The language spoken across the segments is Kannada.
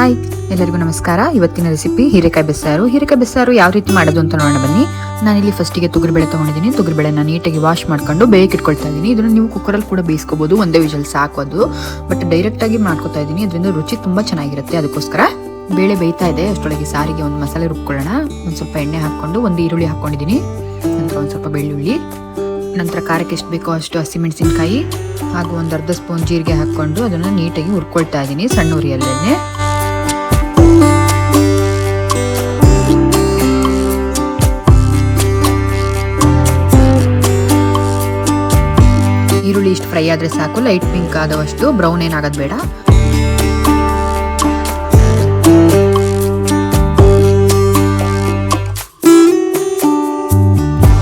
ಹಾಯ್, ಎಲ್ಲರಿಗೂ ನಮಸ್ಕಾರ. ಇವತ್ತಿನ ರೆಸಿಪಿ ಹೀರೆಕಾಯಿ ಬೆಸ್ಸಾರು. ಹೀರೆಕಾಯಿ ಬೆಸ್ಸಾರು ಯಾವ ರೀತಿ ಮಾಡೋದು ಅಂತ ನೋಡೋಣ ಬನ್ನಿ. ನಾನಿಲ್ಲಿ ಫಸ್ಟಿಗೆ ತೊಗರಿಬೇಳೆ ತೊಗೊಂಡಿದ್ದೀನಿ. ತೊಗರಿಬೇಳೆನ ನೀಟಾಗಿ ವಾಶ್ ಮಾಡ್ಕೊಂಡು ಬೇಯಕ್ಕೆ ಇಟ್ಕೊಳ್ತಾ ಇದ್ದೀನಿ. ಇದನ್ನು ನೀವು ಕುಕ್ಕರಲ್ಲಿ ಕೂಡ ಬೇಯಿಸ್ಕೋಬೋದು. ಒಂದೇ ವಿಷಲ್ ಸಾಕೋದು ಬಟ್ ಡೈರೆಕ್ಟಾಗಿ ಮಾಡ್ಕೊತಾ ಇದ್ದೀನಿ. ಅದರಿಂದ ರುಚಿ ತುಂಬ ಚೆನ್ನಾಗಿರುತ್ತೆ. ಅದಕ್ಕೋಸ್ಕರ ಬೇಳೆ ಬೇಯ್ತಾ ಇದೆ. ಅಷ್ಟೊಳಗೆ ಸಾರಿಗೆ ಒಂದು ಮಸಾಲೆ ರುಬ್ಕೊಳ್ಳೋಣ. ಒಂದು ಸ್ವಲ್ಪ ಎಣ್ಣೆ ಹಾಕ್ಕೊಂಡು, ಒಂದು ಈರುಳ್ಳಿ ಹಾಕ್ಕೊಂಡಿದ್ದೀನಿ. ನಂತರ ಒಂದು ಸ್ವಲ್ಪ ಬೆಳ್ಳುಳ್ಳಿ. ನಂತರ ಖಾರಕ್ಕೆ ಎಷ್ಟು ಬೇಕೋ ಅಷ್ಟು ಹಸಿಮೆಣಸಿನ್ಕಾಯಿ. ಹಾಗೂ ಒಂದು ಅರ್ಧ ಸ್ಪೂನ್ ಜೀರಿಗೆ ಹಾಕ್ಕೊಂಡು ಅದನ್ನು ನೀಟಾಗಿ ಹುರ್ಕೊಳ್ತಾ ಇದ್ದೀನಿ ಸಣ್ಣ ಉರಿಯಲ್ಲೇ ಫ್ರೈ ಆದರೆ ಸಾಕು. ಲೈಟ್ ಪಿಂಕ್ ಆದವಷ್ಟು ಬ್ರೌನ್ ಏನಾಗೋದು ಬೇಡ.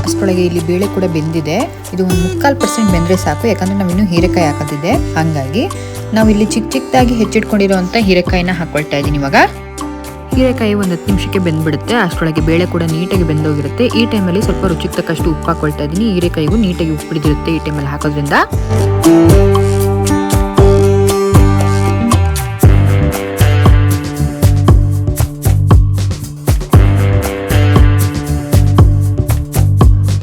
ಅಷ್ಟರೊಳಗೆ ಇಲ್ಲಿ ಬೇಳೆ ಕೂಡ ಬೆಂದಿದೆ. ಇದು ಒಂದು ಮುಕ್ಕಾಲು ಪರ್ಸೆಂಟ್ ಬೆಂದರೆ ಸಾಕು. ಯಾಕಂದ್ರೆ ನಾವಿನ್ನು ಹೀರೆಕಾಯಿ ಹಾಕೋದಿದೆ. ಹಾಗಾಗಿ ನಾವು ಇಲ್ಲಿ ಚಿಕ್ಕ ಚಿಕ್ಕದಾಗಿ ಹೆಚ್ಚಿಟ್ಕೊಂಡಿರುವಂಥ ಹೀರೆಕಾಯಿನ ಹಾಕೊಳ್ತಾ ಇದ್ದೀನಿ ಇವಾಗ. ಹೀರೆಕಾಯಿ ಒಂದು ಹತ್ತು ನಿಮಿಷಕ್ಕೆ ಬೆಂದ್ಬಿಡುತ್ತೆ. ಅಷ್ಟರೊಳಗೆ ಬೇಳೆ ಕೂಡ ನೀಟಾಗಿ ಬೆಂದೋಗಿರುತ್ತೆ. ಈ ಟೈಮಲ್ಲಿ ಸ್ವಲ್ಪ ರುಚಿಗೆ ತಕ್ಕಷ್ಟು ಉಪ್ಪು ಹಾಕೊಳ್ತಾ ಇದ್ದೀನಿ. ಹೀರೆಕಾಯಿಗೂ ನೀಟಾಗಿ ಉಪ್ಪು ಹಿಡಿದಿರುತ್ತೆ ಈ ಟೈಮಲ್ಲಿ ಹಾಕೋದ್ರಿಂದ.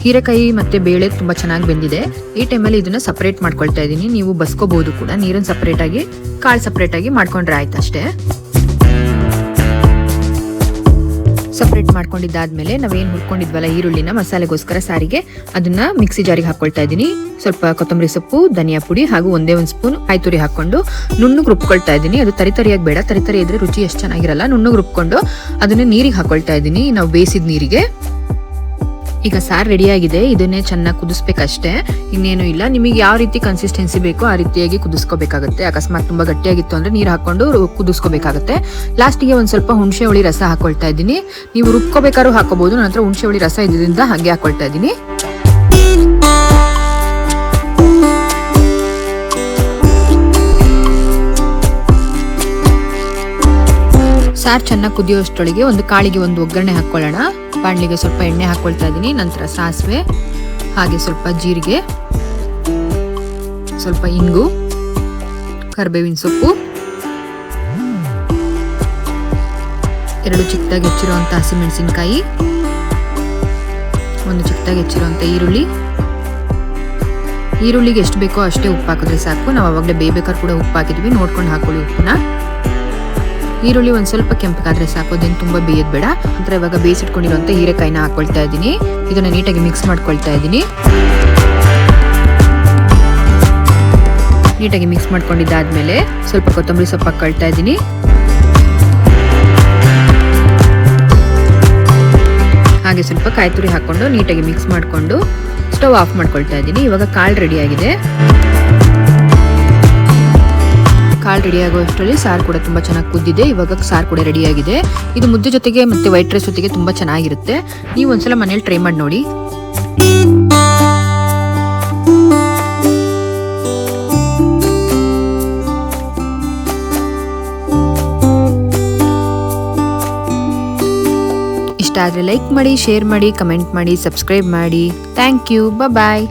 ಹೀರೆಕಾಯಿ ಮತ್ತೆ ಬೇಳೆ ತುಂಬಾ ಚೆನ್ನಾಗಿ ಬೆಂದಿದೆ. ಈ ಟೈಮಲ್ಲಿ ಇದನ್ನ ಸಪ್ರೇಟ್ ಮಾಡ್ಕೊಳ್ತಾ ಇದ್ದೀನಿ. ನೀವು ಬಸ್ಕೋಬಹುದು ಕೂಡ. ನೀರನ್ನು ಸಪರೇಟ್ ಆಗಿ, ಕಾಳು ಸಪರೇಟ್ ಆಗಿ ಮಾಡ್ಕೊಂಡ್ರೆ ಆಯ್ತು ಅಷ್ಟೇ ಸಪ್ರೇಟ್ ಮಾಡ್ಕೊಂಡಿದ್ದಾದ್ಮೇಲೆ ನಾವೇನು ಹುರ್ಕೊಂಡಿದ್ವಲ್ಲ ಈರುಳ್ಳಿನ ಮಸಾಲೆಗೋಸ್ಕರ ಸಾರಿಗೆ, ಅದನ್ನ ಮಿಕ್ಸಿ ಜಾರಿಗೆ ಹಾಕೊಳ್ತಾ ಇದ್ದೀನಿ. ಸ್ವಲ್ಪ ಕೊತ್ತಂಬರಿ ಸೊಪ್ಪು, ಧನಿಯಾ ಪುಡಿ ಹಾಗೂ ಒಂದೇ ಒಂದು ಸ್ಪೂನ್ ಕಾಯ್ತುರಿ ಹಾಕೊಂಡು ನುಣ್ಣಗೆ ರುಬ್ಕೊಳ್ತಾ ಇದ್ದೀನಿ. ಅದು ತರಿತರಿಯಾಗಿ ಬೇಡ, ತರಿತರಿ ಇದ್ರೆ ರುಚಿ ಎಷ್ಟು ಚೆನ್ನಾಗಿರಲ್ಲ. ನುಣ್ಣಗೆ ರುಬ್ಕೊಂಡು ಅದನ್ನ ನೀರಿಗೆ ಹಾಕೊಳ್ತಾ ಇದ್ದೀನಿ. ನಾವು ಬೇಯಿಸಿದ ನೀರಿಗೆ. ಈಗ ಸಾರು ರೆಡಿಯಾಗಿದೆ. ಇದನ್ನೇ ಚೆನ್ನಾಗಿ ಕುದಿಸ್ಬೇಕಷ್ಟೇ. ಇನ್ನೇನು ಇಲ್ಲ. ನಿಮಗೆ ಯಾವ ರೀತಿ ಕನ್ಸಿಸ್ಟೆನ್ಸಿ ಬೇಕೋ ಆ ರೀತಿಯಾಗಿ ಕುದಿಸ್ಕೋಬೇಕಾಗುತ್ತೆ. ಅಕಸ್ಮಾತ್ ತುಂಬಾ ಗಟ್ಟಿಯಾಗಿತ್ತು ಅಂದ್ರೆ ನೀರು ಹಾಕೊಂಡು ಕುದಿಸ್ಕೋಬೇಕಾಗುತ್ತೆ. ಲಾಸ್ಟಿಗೆ ಒಂದು ಸ್ವಲ್ಪ ಹುಣಸೆ ಹುಳಿ ರಸ ಹಾಕೊಳ್ತಾ ಇದ್ದೀನಿ. ನೀವು ರುಬ್ಕೋಬೇಕಾದ್ರೂ ಹಾಕೋಬಹುದು ನಂತರ ಹುಣಸೆ ಹುಳಿ ರಸ ಇದರಿಂದ ಹಾಗೆ ಹಾಕೊಳ್ತಾ ಇದ್ದೀನಿ. ಸಾರು ಚೆನ್ನಾಗಿ ಕುದಿಯೋಷ್ಟೊಳಗೆ ಒಂದು ಕಾಳಿಗೆ ಒಂದು ಒಗ್ಗರಣೆ ಹಾಕೊಳ್ಳೋಣ ಬಾಣಲಿಗೆ ಸ್ವಲ್ಪ ಎಣ್ಣೆ ಹಾಕೊಳ್ತಾ ಇದ್ದೀನಿ ನಂತರ ಸಾಸಿವೆ, ಹಾಗೆ ಸ್ವಲ್ಪ ಜೀರಿಗೆ, ಸ್ವಲ್ಪ ಇಂಗು, ಕರಿಬೇವಿನ ಸೊಪ್ಪು. ಎರಡು ಚಿಕ್ಕದಾಗಿ ಹೆಚ್ಚಿರುವಂಥ ಹಸಿಮೆಣಸಿನಕಾಯಿ, ಒಂದು ಚಿಕ್ಕದಾಗಿ ಹೆಚ್ಚಿರುವಂಥ ಈರುಳ್ಳಿ. ಈರುಳ್ಳಿಗೆ ಎಷ್ಟು ಬೇಕೋ ಅಷ್ಟೇ ಉಪ್ಪು ಹಾಕಿದ್ರೆ ಸಾಕು. ನಾವು ಅವಾಗಲೇ ಬೇಯ್ಬೇಕಾದ್ರೆ ಕೂಡ ಉಪ್ಪು ಹಾಕಿದ್ವಿ. ನೋಡ್ಕೊಂಡು ಹಾಕೊಳ್ಳಿ ಉಪ್ಪನ್ನ. ಈರುಳ್ಳಿ ಒಂದು ಸ್ವಲ್ಪ ಕೆಂಪಗಾದ್ರೆ ಸಾಕು, ಅದೇನು ತುಂಬ ಬೇಯದ್ ಬೇಡ. ನಂತರ ಇವಾಗ ಬೇಯಿಸಿಟ್ಕೊಂಡಿರುವಂಥ ಹೀರೆಕಾಯಿನ ಹಾಕೊಳ್ತಾ ಇದ್ದೀನಿ. ಇದನ್ನ ನೀಟಾಗಿ ಮಿಕ್ಸ್ ಮಾಡ್ಕೊಳ್ತಾ ಇದ್ದೀನಿ. ನೀಟಾಗಿ ಮಿಕ್ಸ್ ಮಾಡ್ಕೊಂಡಿದ್ದಾದ್ಮೇಲೆ ಸ್ವಲ್ಪ ಕೊತ್ತಂಬರಿ ಸೊಪ್ಪು ಹಾಕೊಳ್ತಾ ಇದ್ದೀನಿ. ಹಾಗೆ ಸ್ವಲ್ಪ ಕಾಯಿ ತುರಿ ಹಾಕೊಂಡು ನೀಟಾಗಿ ಮಿಕ್ಸ್ ಮಾಡಿಕೊಂಡು ಸ್ಟವ್ ಆಫ್ ಮಾಡ್ಕೊಳ್ತಾ ಇದ್ದೀನಿ. ಇವಾಗ ಕಾಳು ರೆಡಿ ಆಗಿದೆ. ಕಾಳು ರೆಡಿ ಆಗೋ ಅಷ್ಟರಲ್ಲಿ ಸಾರು ಕೂಡ ತುಂಬ ಚೆನ್ನಾಗಿ ಕುದ್ದಿದೆ. ಇವಾಗ ಸಾರು ಕೂಡ ರೆಡಿ ಆಗಿದೆ. ಇದು ಮುದ್ದೆ ಜೊತೆಗೆ ಮತ್ತೆ ವೈಟ್ ರೈಸ್ ಜೊತೆಗೆ ತುಂಬ ಚೆನ್ನಾಗಿರುತ್ತೆ. ನೀವು ಒಂದ್ಸಲ ಮನೇಲಿ ಟ್ರೈ ಮಾಡಿ ನೋಡಿ. ಇಷ್ಟ ಆದರೆ ಲೈಕ್ ಮಾಡಿ ಶೇರ್ ಮಾಡಿ ಕಮೆಂಟ್ ಮಾಡಿ ಸಬ್ಸ್ಕ್ರೈಬ್ ಮಾಡಿ. Thank you bye